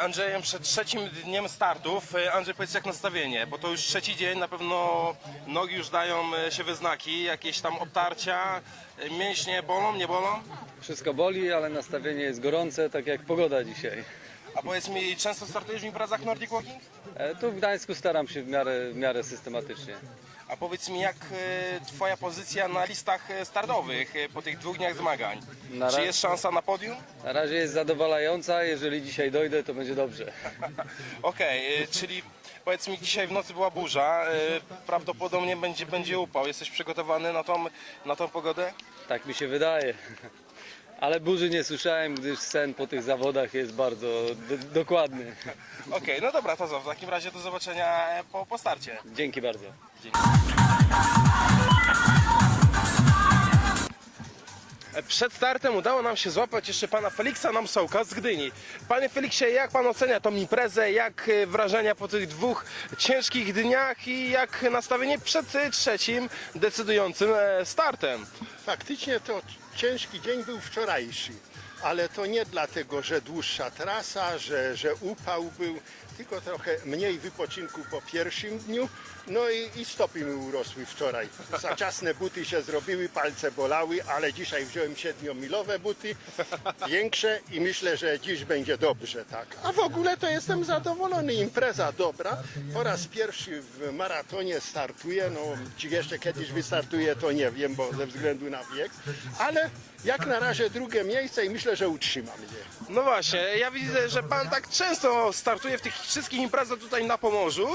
Andrzejem przed trzecim dniem startów. E, Andrzej, powiedz jak nastawienie, bo to już trzeci dzień, na pewno nogi już dają e, się we znaki, jakieś tam obtarcia, e, mięśnie bolą, nie bolą? Wszystko boli, ale nastawienie jest gorące, tak jak pogoda dzisiaj. A powiedz mi, często startujesz w imprezach Nordic Walking? E, Tu w Gdańsku staram się w miarę, w miarę systematycznie. A powiedz mi, jak e, twoja pozycja na listach e, startowych e, po tych dwóch dniach zmagań? Na Czy ra- jest szansa na podium? Na razie jest zadowalająca, jeżeli dzisiaj dojdę, to będzie dobrze. Okej, e, czyli powiedz mi, dzisiaj w nocy była burza, e, prawdopodobnie będzie, będzie upał. Jesteś przygotowany na tą, na tą pogodę? Tak mi się wydaje. Ale burzy nie słyszałem, gdyż sen po tych zawodach jest bardzo do, dokładny. Okej, no dobra, to w takim razie do zobaczenia po, po starcie. Dzięki bardzo. E, Przed startem udało nam się złapać jeszcze pana Feliksa Namsołka z Gdyni. Panie Feliksie, jak pan ocenia tą imprezę? Jak e, wrażenia po tych dwóch ciężkich dniach i jak nastawienie przed e, trzecim decydującym e, startem? Faktycznie to ciężki dzień był wczorajszy, ale to nie dlatego, że dłuższa trasa, że, że upał był, tylko trochę mniej wypoczynku po pierwszym dniu. No i, i stopy mi urosły wczoraj. Zaczasne buty się zrobiły, palce bolały, ale dzisiaj wziąłem siedmiomilowe buty, większe i myślę, że dziś będzie dobrze, tak. A w ogóle to jestem zadowolony, impreza dobra. Po raz pierwszy w maratonie startuję, no czy jeszcze kiedyś wystartuję, to nie wiem, bo ze względu na wiek, ale jak na razie drugie miejsce i myślę, że utrzymam je. No właśnie, ja widzę, że pan tak często startuje w tych wszystkich imprezach tutaj na Pomorzu,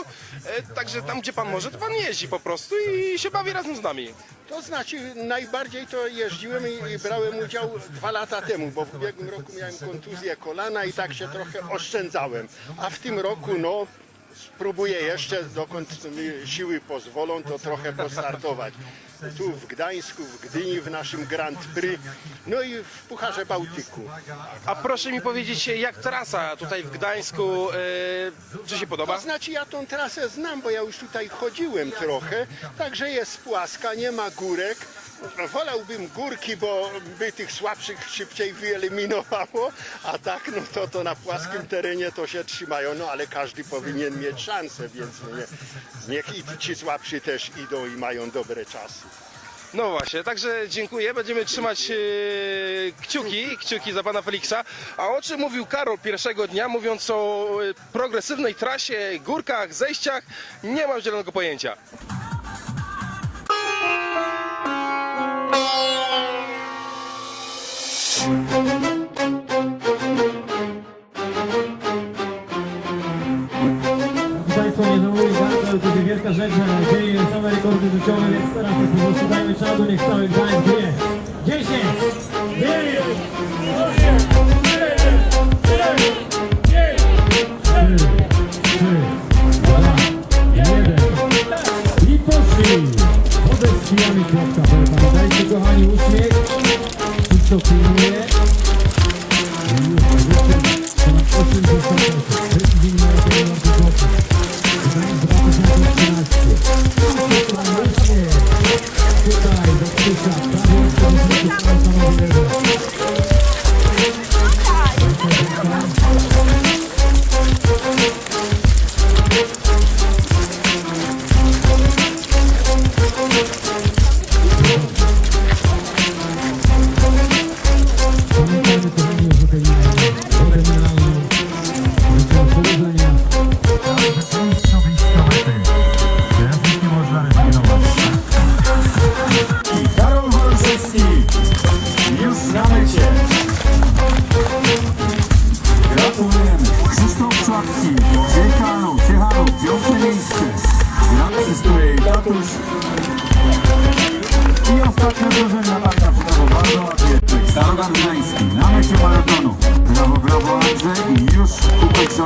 e, także tam gdzie pan może, to pan jeździ po prostu i się bawi razem z nami. To znaczy najbardziej to jeździłem i, i brałem udział dwa lata temu, bo w ubiegłym roku miałem kontuzję kolana i tak się trochę oszczędzałem. A w tym roku no spróbuję jeszcze, dokąd mi siły pozwolą, to trochę postartować. Tu w Gdańsku, w Gdyni, w naszym Grand Prix, no i w Pucharze Bałtyku. A proszę mi powiedzieć, jak trasa tutaj w Gdańsku, e, czy się podoba? To znaczy ja tą trasę znam, bo ja już tutaj chodziłem trochę, także jest płaska, nie ma górek. Wolałbym górki, bo by tych słabszych szybciej wyeliminowało, a tak no to, to na płaskim terenie to się trzymają, no ale każdy powinien mieć szansę, więc nie, niech i ci słabsi też idą i mają dobre czasy. No właśnie, także dziękuję. Będziemy trzymać e, kciuki, kciuki za pana Feliksa. A o czym mówił Karol pierwszego dnia, mówiąc o e, progresywnej trasie, górkach, zejściach, nie mam zielonego pojęcia. Państwo to jest wielka rzecz, dzieje same rekordy życiowe, więc teraz po prostu dajmy czadu, niech cały Gdańsk wie. 10, 9, 8, 7, 6, 5, 4, 3, 2, 1 i poszli! Pamiętajcie kochani, uśmiech, wszystko przyjmuje.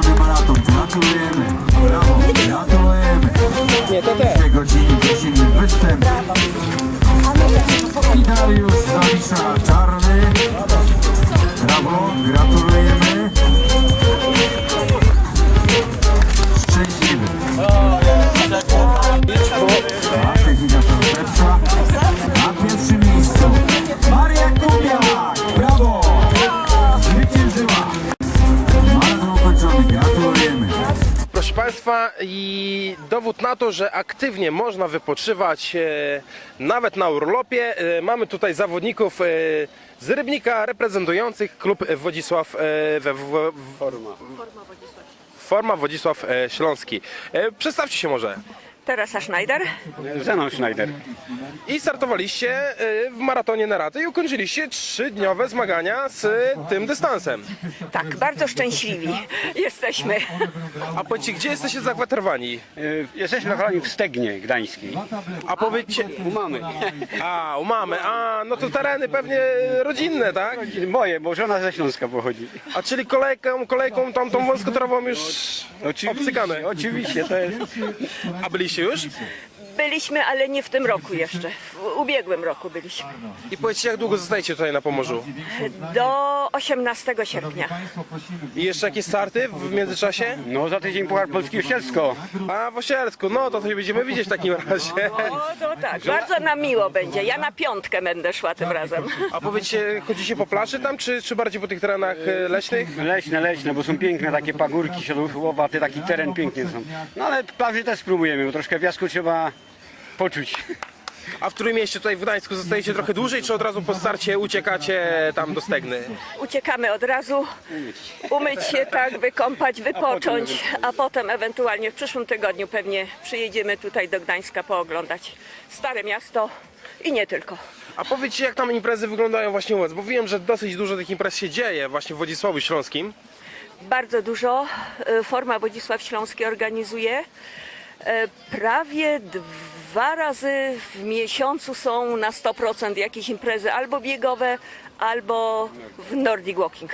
ドレバラとブラックウェア i dowód na to, że aktywnie można wypoczywać e, nawet na urlopie. E, mamy tutaj zawodników e, z Rybnika reprezentujących klub Wodzisław we, w, Forma. Forma Wodzisław Śląski. Przedstawcie się może. Teresa Schneider. Zenon Schneider. I startowaliście e, w maratonie Naraty i ukończyliście trzydniowe zmagania z tym dystansem. Tak, bardzo szczęśliwi jesteśmy. A powiedzcie, gdzie jesteście zakwaterowani? Y, Jesteśmy na w Stegnie Gdańskiej. A powiedzcie... U mamy. A, u mamy. A, no to tereny pewnie rodzinne, tak? Moje, bo żona ze Śląska pochodzi. A czyli kolejką, kolejką tą, tą wąskotorową już obcykane. Oczywiście, to jest... A byliście już? Byliśmy, ale nie w tym roku jeszcze. W ubiegłym roku byliśmy. I powiedzcie, jak długo zostajecie tutaj na Pomorzu? Do 18 sierpnia. I jeszcze jakieś starty w międzyczasie? No za tydzień Puchar Polski Osielsko. A, w Osielsku, no to się będziemy widzieć w takim razie. O, to tak, bardzo nam miło będzie. Ja na piątkę będę szła tym razem. A powiedzcie, chodzicie po plaży tam, czy, czy bardziej po tych terenach e, leśnych? Leśne, leśne, bo są piękne takie pagórki siodłowaty, taki teren piękny są. No ale plaży też spróbujemy, bo troszkę piasku trzeba poczuć. A w którym mieście tutaj w Gdańsku zostajecie trochę dłużej, czy od razu po starcie uciekacie tam do Stegny? Uciekamy od razu, umyć się tak, wykąpać, wypocząć, a potem ewentualnie w przyszłym tygodniu pewnie przyjedziemy tutaj do Gdańska pooglądać Stare Miasto i nie tylko. A powiedzcie, jak tam imprezy wyglądają właśnie u was? Bo wiem, że dosyć dużo tych imprez się dzieje właśnie w Wodzisławiu Śląskim. Bardzo dużo. E, Forma Wodzisław Śląski organizuje. E, Prawie dwa razy w miesiącu są na 100% jakieś imprezy albo biegowe, albo w Nordic Walking.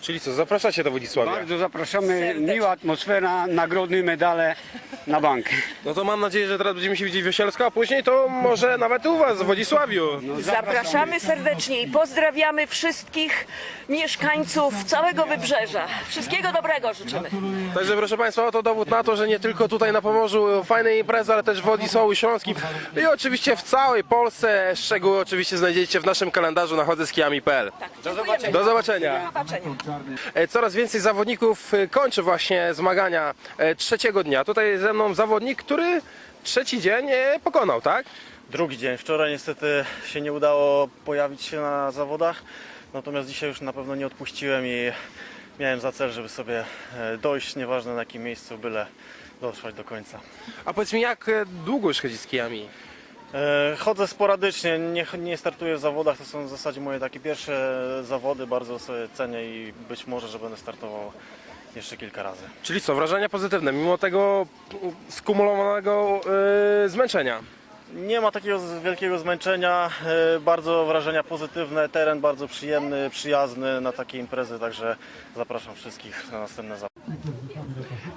Czyli co, zapraszacie do Wodzisławia? Bardzo zapraszamy, Serdecznie. miła atmosfera, nagrody, medale na bank. No to mam nadzieję, że teraz będziemy się widzieć w Osielsku, a później to może nawet u was w Wodzisławiu. Zapraszamy serdecznie i pozdrawiamy wszystkich mieszkańców całego wybrzeża. Wszystkiego dobrego życzymy. Także proszę Państwa, oto dowód na to, że nie tylko tutaj na Pomorzu fajne imprezy, ale też w Wodzisławiu Śląskim i oczywiście w całej Polsce. Szczegóły oczywiście znajdziecie w naszym kalendarzu na chodzeskijami.pl. Do zobaczenia. Do zobaczenia. Do zobaczenia. E, Coraz więcej zawodników e, kończy właśnie zmagania e, trzeciego dnia. Tutaj ze mną zawodnik, który trzeci dzień pokonał, tak? Drugi dzień. Wczoraj niestety się nie udało pojawić się na zawodach, natomiast dzisiaj już na pewno nie odpuściłem i miałem za cel, żeby sobie dojść, nieważne na jakim miejscu, byle dotrwać do końca. A powiedz mi, jak długo już chodzi z kijami? E, Chodzę sporadycznie, nie, nie startuję w zawodach, to są w zasadzie moje takie pierwsze zawody, bardzo sobie cenię i być może, że będę startował jeszcze kilka razy. Czyli co, wrażenia pozytywne, mimo tego skumulowanego e, zmęczenia? Nie ma takiego wielkiego zmęczenia, e, bardzo wrażenia pozytywne, teren bardzo przyjemny, przyjazny na takie imprezy, także zapraszam wszystkich na następne zawody.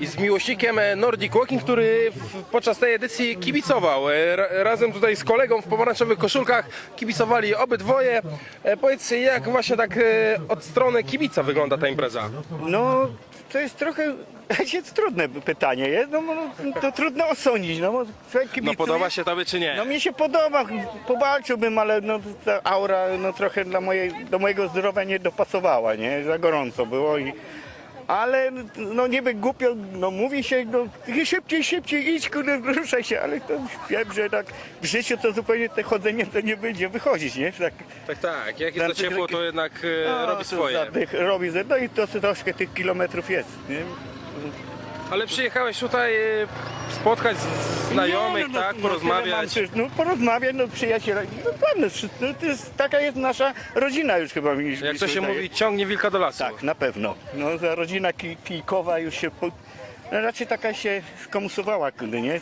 I z miłośnikiem e, Nordic Walking, który w, podczas tej edycji kibicował. E, ra, razem tutaj z kolegą w pomarańczowych koszulkach kibicowali obydwoje. E, powiedz, jak właśnie tak e, od strony kibica wygląda ta impreza? No, to jest trochę jest trudne pytanie, jest? No, no, to trudno osądzić. No, bo człowiek No kibicuje. podoba się tobie czy nie? No mi się podoba, powalczyłbym, ale no, ta aura no, trochę dla mojej, do mojego zdrowia nie dopasowała, nie? Za gorąco było i... Ale no niby głupio, no mówi się, no szybciej, szybciej, idź, kurde, ruszaj się, ale to wiem, że tak w życiu to zupełnie te chodzenie to nie będzie wychodzić, nie? Tak, Tak, tak. Jak jest za Znaczy, ciepło, to jednak e, no, robi to swoje. zadych- Robi, no i to troszkę tych kilometrów jest, nie? Ale przyjechałeś tutaj e, spotkać z- znajomych, Nie, no, no, tak? no, tyle Porozmawiać. mam przecież, No porozmawiać, no przyjaciele. No pewnie, no, to jest, taka jest nasza rodzina już chyba mi Jak to się wydaje. mówi, ciągnie wilka do lasu. Tak, na pewno. No ta rodzina ki, kijkowa już się po, no, raczej taka się skomusowała, kurde, nie?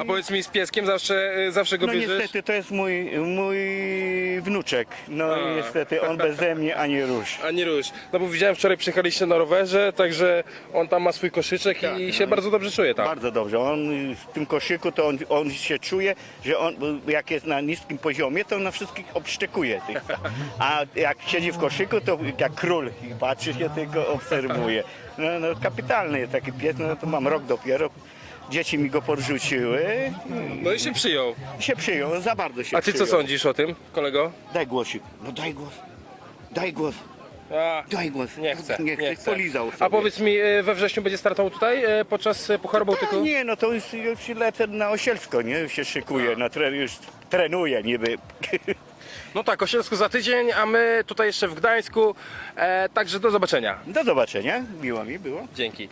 A powiedz mi, z pieskiem zawsze, e, zawsze go No bierzesz? niestety to jest mój, mój wnuczek. No A. niestety on beze mnie ani rusz. A nie rusz. No bo widziałem wczoraj przyjechaliście na rowerze, także on tam ma swój koszyczek Tak, i no się bardzo dobrze czuje tam. Bardzo dobrze. On w tym koszyku to on, on się czuje, że on jak jest na niskim poziomie, to na wszystkich obszczekuje tych. A jak siedzi w koszyku, to jak król i patrzy się tylko obserwuje. No, no kapitalny jest taki pies, no to mam rok dopiero. Dzieci mi go porzuciły No i się przyjął. i się przyjął, za bardzo się A ty co przyjął. sądzisz o tym, kolego? Daj głosik. No daj głos. Daj głos. A, Daj głos. nie chcę, Nie, chcę. polizał sobie. A powiedz mi, e, we wrześniu będzie startował tutaj e, podczas e, Pucharu A Bałtyku? nie, no to już, już lecę na Osielsko, nie? Już się szykuję, na tren, już trenuję niby. No tak, Osielsku za tydzień, a my tutaj jeszcze w Gdańsku. E, także do zobaczenia. Do zobaczenia, miło mi było. Dzięki.